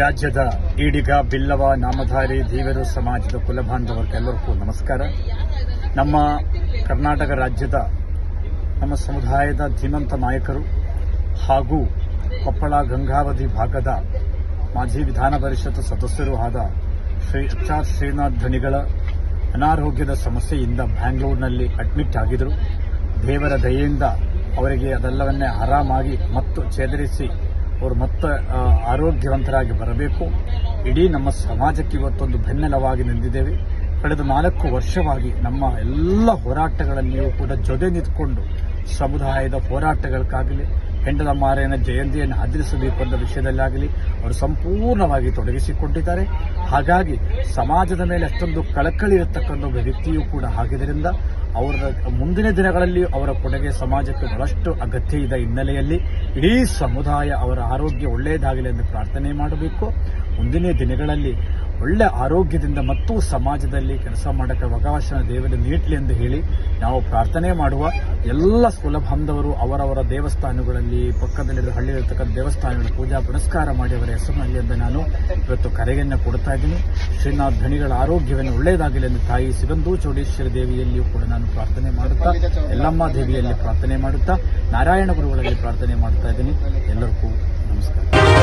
ರಾಜ್ಯದ ಈಡಿಗ ಬಿಲ್ಲವ ನಾಮಧಾರಿ ದೇವರು ಸಮಾಜದ ಕುಲಬಾಂಧವರಿಗೆಲ್ಲರಿಗೂ ನಮಸ್ಕಾರ. ನಮ್ಮ ಕರ್ನಾಟಕ ರಾಜ್ಯದ ನಮ್ಮ ಸಮುದಾಯದ ಧೀಮಂತ ನಾಯಕರು ಹಾಗೂ ಕೊಪ್ಪಳ ಗಂಗಾವತಿ ಭಾಗದ ಮಾಜಿ ವಿಧಾನ ಪರಿಷತ್ ಸದಸ್ಯರೂ ಆದ ಶ್ರೀ ಎಚ್ ಆರ್ ಶ್ರೀನಾಥ್ ಧಣಿಗಳ ಅನಾರೋಗ್ಯದ ಸಮಸ್ಯೆಯಿಂದ ಬ್ಯಾಂಗ್ಳೂರಿನಲ್ಲಿ ಅಡ್ಮಿಟ್ ಆಗಿದ್ದರು. ದೇವರ ದಯೆಯಿಂದ ಅವರಿಗೆ ಅದೆಲ್ಲವನ್ನೇ ಆರಾಮಾಗಿ ಮತ್ತು ಚೇತರಿಸಿ ಅವರು ಮತ್ತೆ ಆರೋಗ್ಯವಂತರಾಗಿ ಬರಬೇಕು. ಇಡೀ ನಮ್ಮ ಸಮಾಜಕ್ಕೆ ಇವತ್ತೊಂದು ಬೆನ್ನೆಲವಾಗಿ ನಿಂತಿದ್ದೇವೆ. ಕಳೆದ ನಾಲ್ಕು ವರ್ಷವಾಗಿ ನಮ್ಮ ಎಲ್ಲ ಹೋರಾಟಗಳಲ್ಲಿಯೂ ಕೂಡ ಜೊತೆ ನಿಂತ್ಕೊಂಡು ಸಮುದಾಯದ ಹೋರಾಟಗಳಿಗಾಗಲಿ, ಹೆಂಡದ ಮಾರಾಯಣ ಜಯಂತಿಯನ್ನು ಆಚರಿಸಬೇಕು ಅನ್ನೋ ವಿಷಯದಲ್ಲಾಗಲಿ, ಅವರು ಸಂಪೂರ್ಣವಾಗಿ ತೊಡಗಿಸಿಕೊಂಡಿದ್ದಾರೆ. ಹಾಗಾಗಿ ಸಮಾಜದ ಮೇಲೆ ಅಷ್ಟೊಂದು ಕಳಕಳಿ ಇರತಕ್ಕಂಥ ಒಬ್ಬ ವ್ಯಕ್ತಿಯೂ ಕೂಡ ಆಗಿದ್ದರಿಂದ ಅವರ ಮುಂದಿನ ದಿನಗಳಲ್ಲಿ ಅವರ ಕೊಡುಗೆ ಸಮಾಜಕ್ಕೆ ಬಹಳಷ್ಟು ಅಗತ್ಯ ಇದೆ ಹಿನ್ನೆಲೆಯಲ್ಲಿ ಇಡೀ ಸಮುದಾಯ ಅವರ ಆರೋಗ್ಯ ಒಳ್ಳೆಯದಾಗಲಿ ಎಂದು ಪ್ರಾರ್ಥನೆ ಮಾಡಬೇಕು. ಮುಂದಿನ ದಿನಗಳಲ್ಲಿ ಒಳ್ಳೆ ಆರೋಗ್ಯದಿಂದ ಮತ್ತು ಸಮಾಜದಲ್ಲಿ ಕೆಲಸ ಮಾಡೋಕ್ಕೆ ಅವಕಾಶ ದೇವರು ನೀಡಲಿ ಎಂದು ಹೇಳಿ ನಾವು ಪ್ರಾರ್ಥನೆ ಮಾಡುವ ಎಲ್ಲ ಸುಲಭಂದವರು ಅವರವರ ದೇವಸ್ಥಾನಗಳಲ್ಲಿ ಪಕ್ಕದಲ್ಲಿರುವ ಹಳ್ಳಿಯಲ್ಲಿರ್ತಕ್ಕಂಥ ದೇವಸ್ಥಾನಗಳ ಪೂಜಾ ಪುರಸ್ಕಾರ ಮಾಡಿ ಅವರ ಹೆಸರಿನಲ್ಲಿ ಎಂದು ನಾನು ಇವತ್ತು ಕರೆಯನ್ನು ಕೊಡ್ತಾ ಇದ್ದೀನಿ. ಶ್ರೀನಾಥ್ ಧಣಿಗಳ ಆರೋಗ್ಯವನ್ನು ಒಳ್ಳೆಯದಾಗಲಿ ಎಂದು ತಾಯಿ ಸಿಗಂದೂ ಚೌಡೇಶ್ವರಿ ದೇವಿಯಲ್ಲಿಯೂ ಕೂಡ ನಾನು ಪ್ರಾರ್ಥನೆ ಮಾಡುತ್ತಾ ಎಲ್ಲಮ್ಮ ದೇವಿಯಲ್ಲಿ ಪ್ರಾರ್ಥನೆ ಮಾಡುತ್ತಾ ನಾರಾಯಣ ಗುರುಗಳಲ್ಲಿ ಪ್ರಾರ್ಥನೆ ಮಾಡ್ತಾ ಇದ್ದೀನಿ. ಎಲ್ಲರಿಗೂ ನಮಸ್ಕಾರ.